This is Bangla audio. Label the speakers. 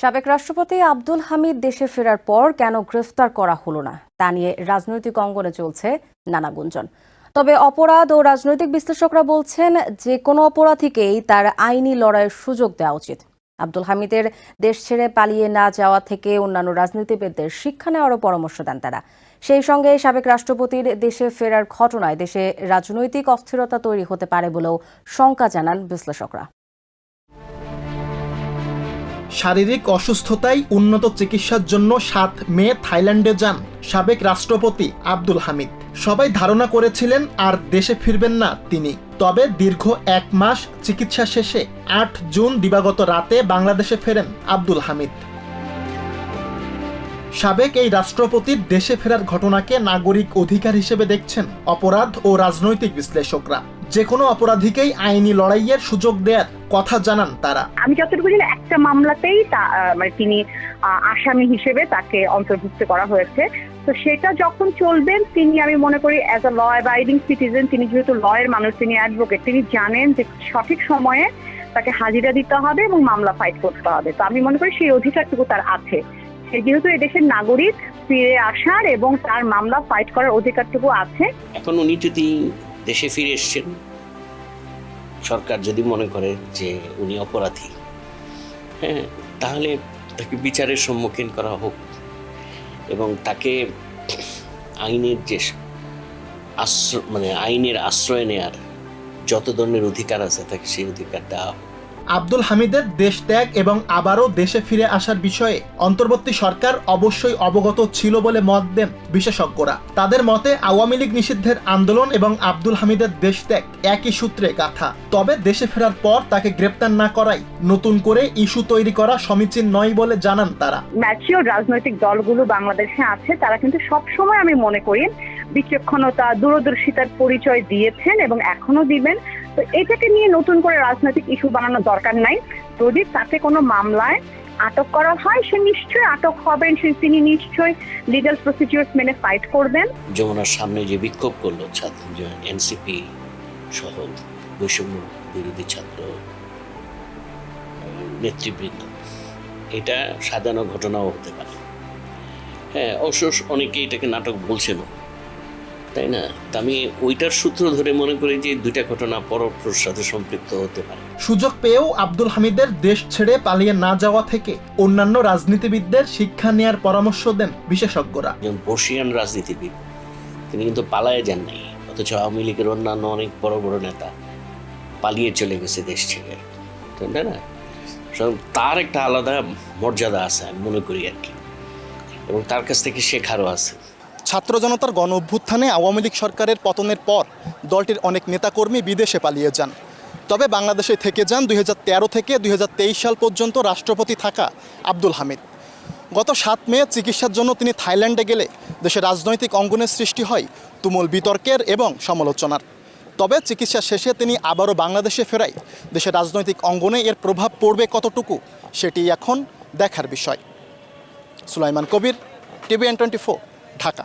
Speaker 1: সাবেক রাষ্ট্রপতি আব্দুল হামিদ দেশে ফেরার পর কেন গ্রেফতার করা হলো না, তা নিয়ে রাজনৈতিক অঙ্গনে চলছে নানা গুঞ্জন। তবে অপরাধ ও রাজনৈতিক বিশ্লেষকরা বলছেন যে কোনো অপরাধীকেই তার আইনি লড়াইয়ের সুযোগ দেওয়া উচিত। আব্দুল হামিদের দেশ ছেড়ে পালিয়ে না যাওয়া থেকে অন্যান্য রাজনীতিবিদদের শিক্ষা নেওয়ারও পরামর্শ দেন তারা। সেই সঙ্গে সাবেক রাষ্ট্রপতির দেশে ফেরার ঘটনায় দেশে রাজনৈতিক অস্থিরতা তৈরি হতে পারে বলেও শঙ্কা জানান বিশ্লেষকরা।
Speaker 2: শারীরিক অসুস্থতায় উন্নত চিকিৎসার জন্য সাত মে থাইল্যান্ডে যান সাবেক রাষ্ট্রপতি আব্দুল হামিদ। সবাই ধারণা করেছিলেন আর দেশে ফিরবেন না তিনি। তবে দীর্ঘ এক মাস চিকিৎসা শেষে আট জুন দিবাগত রাতে বাংলাদেশে ফেরেন আব্দুল হামিদ। সাবেক এই রাষ্ট্রপতির দেশে ফেরার ঘটনাকে নাগরিক অধিকার হিসেবে দেখছেন অপরাধ ও রাজনৈতিক বিশ্লেষকরা। যে কোনো অপরাধীকেই আইনি লড়াইয়ের সুযোগ দেওয়ার কথা জানান তারা।
Speaker 3: আমি যতটুকু জানি একটা মামলাতেই তা- মানে তিনি আহ, আসামি হিসেবে তাকে অন্তর্ভুক্ত করা হয়েছে। তো সেটা যখন চলবেন তিনি আমি মনে করি as a law abiding citizen তিনি যেহেতু লয়ের মানুষ তিনি অ্যাডভোকেট তিনি জানেন যে সঠিক সময়ে তাকে হাজিরা দিতে হবে এবং মামলা ফাইট করতে হবে। তো আমি মনে করি সেই অধিকারটুকু তার আছে। সে যেহেতু এদেশের নাগরিক ফিরে আসার এবং তার মামলা ফাইট করার অধিকারটুকু আছে।
Speaker 4: এখন উনি যদি দেশে ফিরে এসছেন সরকার যদি মনে করে যে উনি অপরাধী হ্যাঁ তাহলে তাকে বিচারের সম্মুখীন করা হোক এবং তাকে আইনের যে আশ্রয় মানে আইনের আশ্রয় নেয়ার যত ধরনের অধিকার আছে তাকে সেই অধিকার দেওয়া হোক।
Speaker 2: আব্দুল হামিদের দেশ ত্যাগ এবং আবারও দেশে ফিরে আসার বিষয়ে অন্তর্বর্তী সরকার অবশ্যই অবগত ছিল বলে মত দেন বিশেষজ্ঞরা। তাদের মতে, আওয়ামী লীগ নিষিদ্ধের আন্দোলন এবং আব্দুল হামিদের দেশ ত্যাগ একই সূত্রে গাথা। তবে দেশে ফেরার পর তাকে গ্রেপ্তার না করাই, নতুন করে ইস্যু তৈরি করা সমীচীন নয় বলে জানান তারা।
Speaker 3: ম্যাচিওর রাজনৈতিক দলগুলো বাংলাদেশে আছে, তারা কিন্তু সব সময় আমি মনে করি বিচক্ষণতা, দূরদর্শিতার পরিচয় দিয়েছেন এবং এখনও দিবেন। তো এটাকে নিয়ে নতুন করে রাজনৈতিক ইস্যু বানানোর দরকার নাই। যদি তাতে কোনো মামলায় আটক করা হয়, সে নিশ্চয়ই আটক হবেন, সে তিনি নিশ্চয়ই লিগাল প্রসিডিউরস মেনে ফাইট করবেন।
Speaker 4: যমুনার সামনে যে বিক্ষোভ করল ছাত্র এনসিপি সহ বৈষম্য বিরোধী ছাত্র নেতৃবৃন্দ। এটা সাজানো ঘটনাও হতে পারে। হ্যাঁ অবশ্য অনেকে এটাকে নাটক বলছেন তাই না? আমি ওইটার সূত্র ধরে মনে করি যে দুইটা ঘটনা পরস্পর সাথে সম্পৃক্ত হতে পারে।
Speaker 2: সুযোগ পেয়েও আব্দুল হামিদের দেশ ছেড়ে পালিয়ে না যাওয়া থেকে অন্যান্য রাজনীতিবিদদের শিক্ষা নেয়ার পরামর্শ দেন বিশেষজ্ঞরা।
Speaker 4: যেমন বর্ষিয়ান রাজনীতিবিদ তিনি কিন্তু পালায়ে যান নাই অথচ আওয়ামী লীগের অন্যান্য অনেক বড় বড় নেতা পালিয়ে চলে গেছে দেশ থেকে তাই না? তার একটা আলাদা মর্যাদা আছে আমি মনে করি আর কি। এবং তার কাছ থেকে শেখারও আছে।
Speaker 2: ছাত্র জনতার গণ অভ্যুত্থানে আওয়ামী লীগ সরকারের পতনের পর দলটির অনেক নেতাকর্মী বিদেশে পালিয়ে যান। তবে বাংলাদেশে থেকে যান দুই হাজার তেরো থেকে দুই হাজার তেইশ সাল পর্যন্ত রাষ্ট্রপতি থাকা আব্দুল হামিদ। গত সাত মে চিকিৎসার জন্য তিনি থাইল্যান্ডে গেলে দেশের রাজনৈতিক অঙ্গনের সৃষ্টি হয় তুমুল বিতর্কের এবং সমালোচনার। তবে চিকিৎসা শেষে তিনি আবারও বাংলাদেশে ফেরায় দেশের রাজনৈতিক অঙ্গনে এর প্রভাব পড়বে কতটুকু সেটি এখন দেখার বিষয়। Sulaiman Kabir, TV N twenty Dhaka.